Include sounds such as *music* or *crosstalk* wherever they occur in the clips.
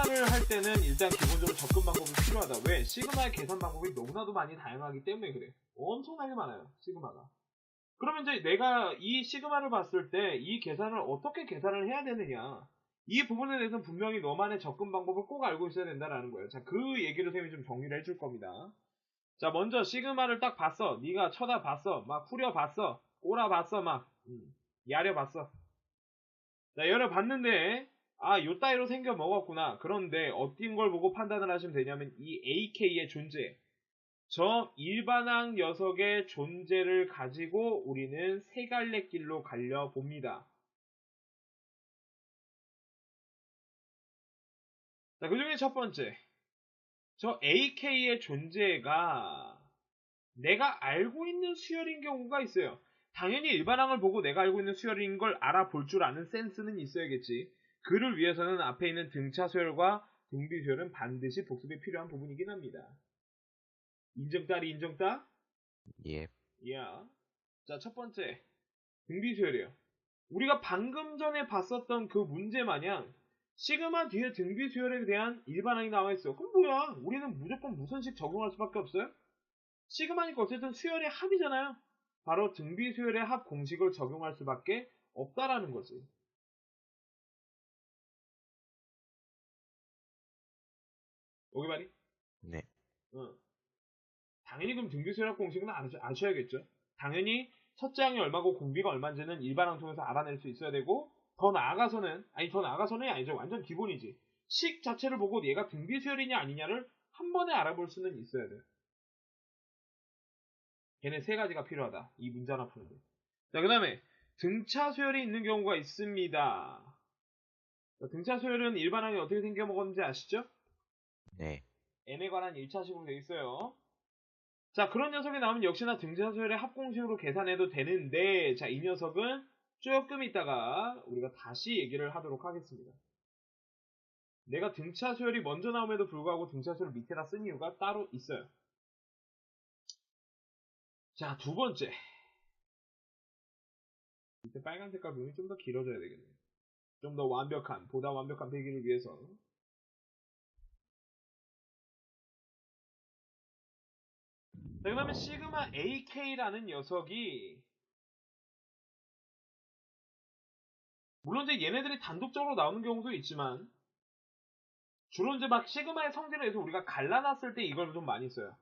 시그마를 할 때는 일단 기본적으로 접근 방법이 필요하다. 왜? 시그마의 계산 방법이 너무나도 많이 다양하기 때문에 그래. 엄청나게 많아요. 시그마가. 그러면 이제 내가 이 시그마를 봤을 때 이 계산을 어떻게 계산을 해야 되느냐. 이 부분에 대해서는 분명히 너만의 접근 방법을 꼭 알고 있어야 된다라는 거예요. 자, 그 얘기를 쌤이 좀 정리를 해줄 겁니다. 자, 먼저 시그마를 딱 봤어. 네가 쳐다봤어. 막 후려봤어. 꼬라봤어. 막 음, 야려봤어. 자, 열어봤는데 아, 요 따위로 생겨 먹었구나. 그런데 어떤 걸 보고 판단을 하시면 되냐면 이 AK의 존재. 저 일반항 녀석의 존재를 가지고 우리는 세 갈래 길로 갈려 봅니다. 자, 그 중에 첫 번째. 저 AK의 존재가 내가 알고 있는 수열인 경우가 있어요. 당연히 일반항을 보고 내가 알고 있는 수열인 걸 알아볼 줄 아는 센스는 있어야겠지. 그를 위해서는 앞에 있는 등차 수열과 등비 수열은 반드시 복습이 필요한 부분이긴 합니다. 인정따리 인정따? 예. 이야. 자, 첫 번째. 등비 수열이에요. 우리가 방금 전에 봤었던 그 문제 마냥 시그마 뒤에 등비 수열에 대한 일반항이 나와 있어. 그럼 뭐야? 우리는 무조건 무선식 적용할 수밖에 없어요? 시그마니까 어쨌든 수열의 합이잖아요. 바로 등비 수열의 합 공식을 적용할 수밖에 없다라는 거지. 오케이 말이? 네. 응. 당연히 그럼 등비 수열합 공식은 아셔, 아셔 야겠죠. 당연히 첫째 항이 얼마고 공비가 얼마인지는 일반항 통해서 알아낼 수 있어야 되고 더 나아가서는 아니 더 나아가서는 아니죠. 완전 기본이지. 식 자체를 보고 얘가 등비 수열이냐 아니냐를 한 번에 알아볼 수는 있어야 돼. 걔네 세 가지가 필요하다. 이 문제 하나 푸는데. 자, 그 다음에 등차 수열이 있는 경우가 있습니다. 자, 등차 수열은 일반항이 어떻게 생겨 먹었는지 아시죠? 네. n에 관한 1차식으로 되어 있어요. 자, 그런 녀석이 나오면 역시나 등차수열의 합공식으로 계산해도 되는데, 자, 이 녀석은 조금 있다가 우리가 다시 얘기를 하도록 하겠습니다. 내가 등차수열이 먼저 나옴에도 불구하고 등차수열을 밑에다 쓴 이유가 따로 있어요. 자, 두 번째. 밑에 빨간 색깔 부분이 좀 더 길어져야 되겠네요. 좀 더 완벽한, 보다 완벽한 배기를 위해서. 자, 그 다음에 시그마 AK라는 녀석이 물론 이제 얘네들이 단독적으로 나오는 경우도 있지만 주로 이제 막 시그마의 성질에 의해서 우리가 갈라놨을 때 이걸 좀 많이 써요.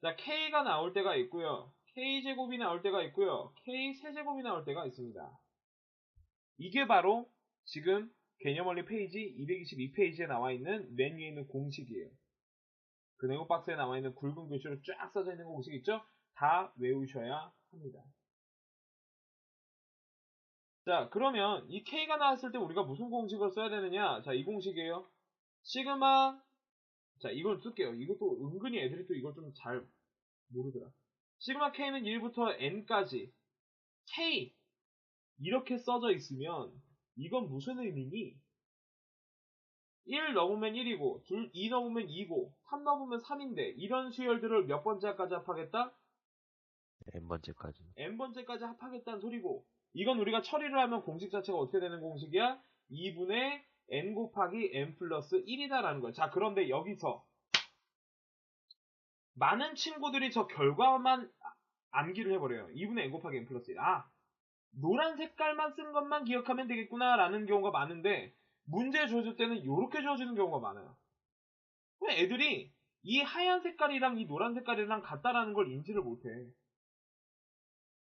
자, K가 나올 때가 있고요. K제곱이 나올 때가 있고요. K 세제곱이 나올 때가 있습니다. 이게 바로 지금 개념 원리 페이지 222페이지에 나와 있는 맨 위에 있는 공식이에요. 그 네모 박스에 나와 있는 굵은 글씨로 쫙 써져 있는 공식 있죠? 다 외우셔야 합니다. 자, 그러면 이 K가 나왔을 때 우리가 무슨 공식을 써야 되느냐? 자, 이 공식이에요. 시그마, 자, 이걸 쓸게요. 이것도 은근히 애들이 또 이걸 좀 잘 모르더라. 시그마 K는 1부터 N까지 K 이렇게 써져 있으면 이건 무슨 의미니? 1 넘으면 1이고, 2, 2 넘으면 2고, 3 넘으면 3인데, 이런 수열들을 몇 번째까지 합하겠다? n번째까지. n번째까지 합하겠다는 소리고, 이건 우리가 처리를 하면 공식 자체가 어떻게 되는 공식이야? 2분의 n 곱하기 n 플러스 1이다라는 거야. 자, 그런데 여기서, 많은 친구들이 저 결과만 암기를 해버려요. 2분의 n 곱하기 n 플러스 1. 아, 노란 색깔만 쓴 것만 기억하면 되겠구나라는 경우가 많은데, 문제 주어질 때는 이렇게 주어지는 경우가 많아요. 왜 애들이 이 하얀 색깔이랑 이 노란 색깔이랑 같다라는 걸 인지를 못해.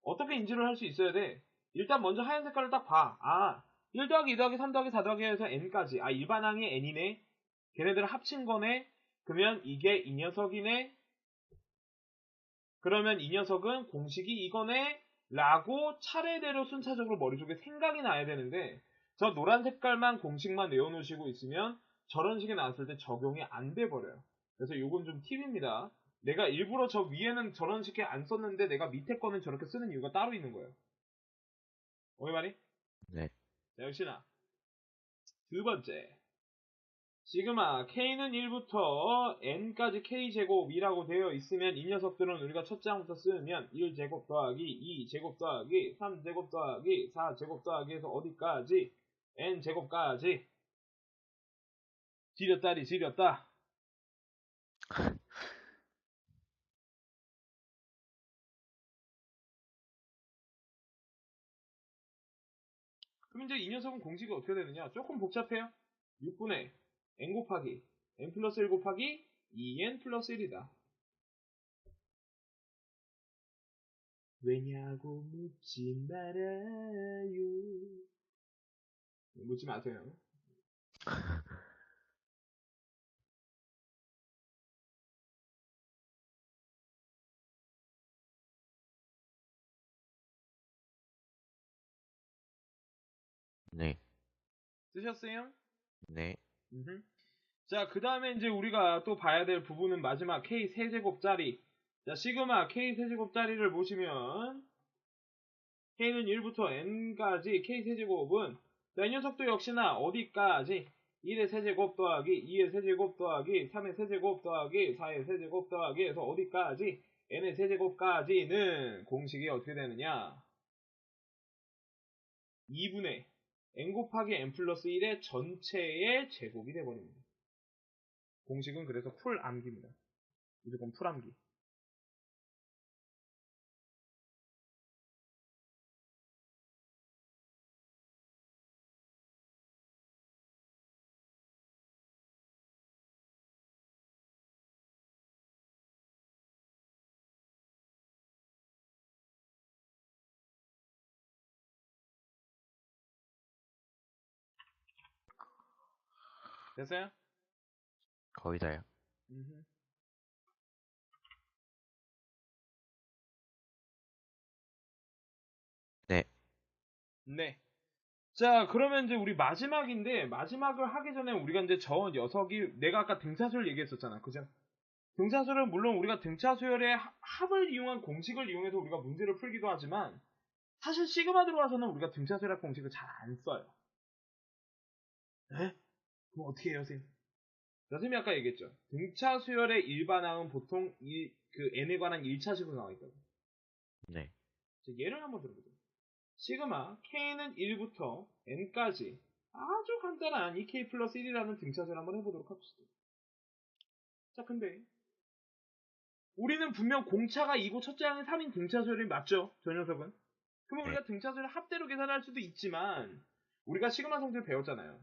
어떻게 인지를 할 수 있어야 돼? 일단 먼저 하얀 색깔을 딱 봐. 아, 1 더하기 2 더하기 3 더하기 4 더하기 해서 n까지. 아, 일반항이 n이네. 걔네들을 합친 거네. 그러면 이게 이 녀석이네. 그러면 이 녀석은 공식이 이거네. 라고 차례대로 순차적으로 머릿속에 생각이 나야 되는데 저 노란 색깔만 공식만 외워놓으시고 있으면 저런 식이 나왔을 때 적용이 안 돼 버려요. 그래서 이건 좀 팁입니다. 내가 일부러 저 위에는 저런 식의 안 썼는데 내가 밑에 거는 저렇게 쓰는 이유가 따로 있는 거예요. 오케이 말이? 네. 자, 역시나 두 번째 시그마 k는 1부터 n까지 k제곱이라고 되어 있으면 이 녀석들은 우리가 첫째 항부터 쓰면 1제곱 더하기 2제곱 더하기 3제곱 더하기 4제곱 더하기 해서 어디까지 n제곱까지 지렸다리 지렸다. 그럼 이제 이 녀석은 공식이 어떻게 되느냐? 조금 복잡해요. 6분의 n 곱하기 n 플러스 1 곱하기 2n 플러스 1이다. 왜냐고 묻지 말아요. 묻지 마세요. *laughs* 네. 쓰셨어요? 네. 음흠. 자, 그 다음에 이제 우리가 또 봐야 될 부분은 마지막 K 세제곱짜리. 자, 시그마 K 세제곱짜리를 보시면 K는 1부터 N까지 K 세제곱은 자, 이 녀석도 역시나 어디까지 1의 세제곱 더하기 2의 세제곱 더하기 3의 세제곱 더하기 4의 세제곱 더하기 해서 어디까지 N의 세제곱까지는 공식이 어떻게 되느냐 2분의 n 곱하기 n 플러스 1의 전체의 제곱이 돼버립니다. 공식은 그래서 풀 암기입니다. 무조건 풀 암기. 됐어요? 거의 다요. 음흠. 네. 네. 자, 그러면 이제 우리 마지막인데, 마지막을 하기 전에 우리가 이제 저 녀석이, 내가 아까 등차수를 얘기했었잖아. 그죠? 등차수는 물론 우리가 등차수열의 하- 합을 이용한 공식을 이용해서 우리가 문제를 풀기도 하지만, 사실 시그마 들어와서는 우리가 등차수열의 공식을 잘 안 써요. 에? 그럼 어떻게 해요, 선생님? 선생님이 아까 얘기했죠. 등차 수열의 일반항은 보통 이, 그 n에 관한 1차식으로 나와 있다고. 네. 자, 예를 한번 들어보죠. 시그마 k는 1부터 n까지 아주 간단한 2k 플러스 1이라는 등차수를 한번 해보도록 합시다. 자, 근데 우리는 분명 공차가 2고 첫째 항이 3인 등차수열이 맞죠? 저 녀석은. 그러면 네. 우리가 등차수를 합대로 계산할 수도 있지만 우리가 시그마 성질 배웠잖아요.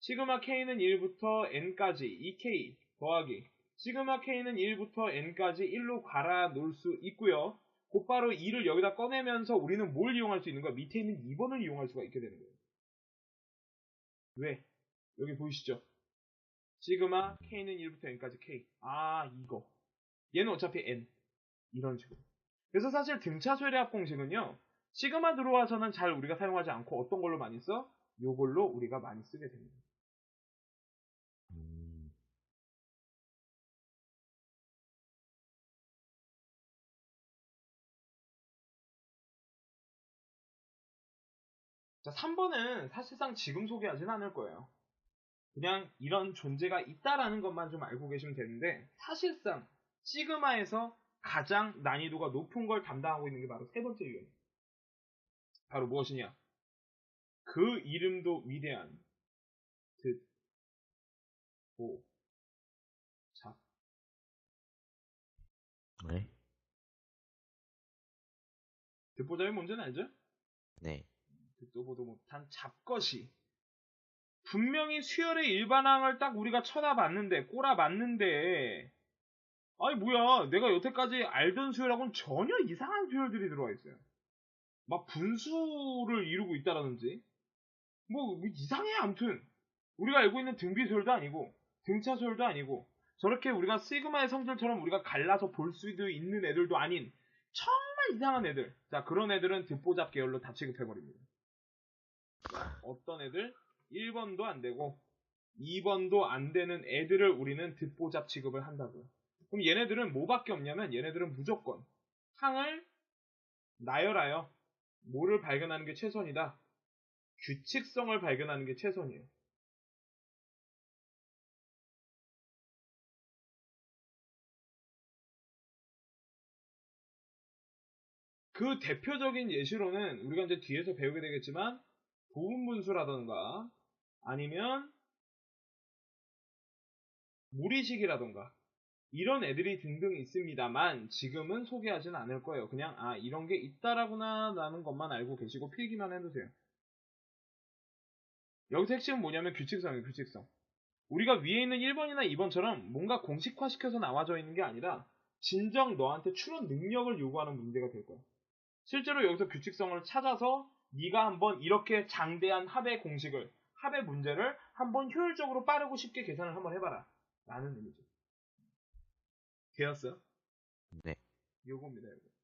시그마 k는 1부터 n까지 2k 더하기 시그마 k는 1부터 n까지 1로 갈아 놓을 수 있고요. 곧바로 2를 여기다 꺼내면서 우리는 뭘 이용할 수 있는 거야? 밑에 있는 2번을 이용할 수가 있게 되는 거예요. 왜? 여기 보이시죠? 시그마 k는 1부터 n까지 k. 아, 이거. 얘는 어차피 n. 이런 식으로. 그래서 사실 등차 수열의 공식은요. 시그마 들어와서는 잘 우리가 사용하지 않고 어떤 걸로 많이 써? 요걸로 우리가 많이 쓰게 됩니다. 자, 3번은 사실상 지금 소개하진 않을 거예요. 그냥 이런 존재가 있다라는 것만 좀 알고 계시면 되는데, 사실상 시그마에서 가장 난이도가 높은 걸 담당하고 있는 게 바로 세 번째 유형. 바로 무엇이냐? 그 이름도 위대한 듣, 보, 잡. 네. 듣보잡이 뭔지는 알죠? 네. 듣도 보도 못한 잡것이 분명히 수열의 일반항을 딱 우리가 쳐다봤는데 꼬라봤는데 아니 뭐야 내가 여태까지 알던 수열하고는 전혀 이상한 수열들이 들어와 있어요. 막 분수를 이루고 있다라든지 뭐 이상해 아무튼. 우리가 알고 있는 등비 수열도 아니고 등차 수열도 아니고 저렇게 우리가 시그마의 성질처럼 우리가 갈라서 볼 수도 있는 애들도 아닌 정말 이상한 애들. 자 그런 애들은 듣보잡 계열로 다 취급해버립니다 어떤 애들 1번도 안 되고 2번도 안 되는 애들을 우리는 듣보잡 취급을 한다고요. 그럼 얘네들은 뭐밖에 없냐면 얘네들은 무조건 항을 나열하여 뭐를 발견하는 게 최선이다. 규칙성을 발견하는 게 최선이에요. 그 대표적인 예시로는 우리가 이제 뒤에서 배우게 되겠지만 부분분수라던가 아니면 무리식이라던가 이런 애들이 등등 있습니다만 지금은 소개하진 않을 거예요. 그냥 아 이런 게 있다라구나 라는 것만 알고 계시고 필기만 해두세요. 여기서 핵심은 뭐냐면 규칙성이에요. 규칙성. 우리가 위에 있는 1번이나 2번처럼 뭔가 공식화시켜서 나와져 있는 게 아니라 진정 너한테 추론 능력을 요구하는 문제가 될 거야. 실제로 여기서 규칙성을 찾아서 네가 한번 이렇게 장대한 합의 공식을 합의 문제를 한번 효율적으로 빠르고 쉽게 계산을 한번 해봐라 라는 의미죠. 되었어요? 네. 요겁니다 요거.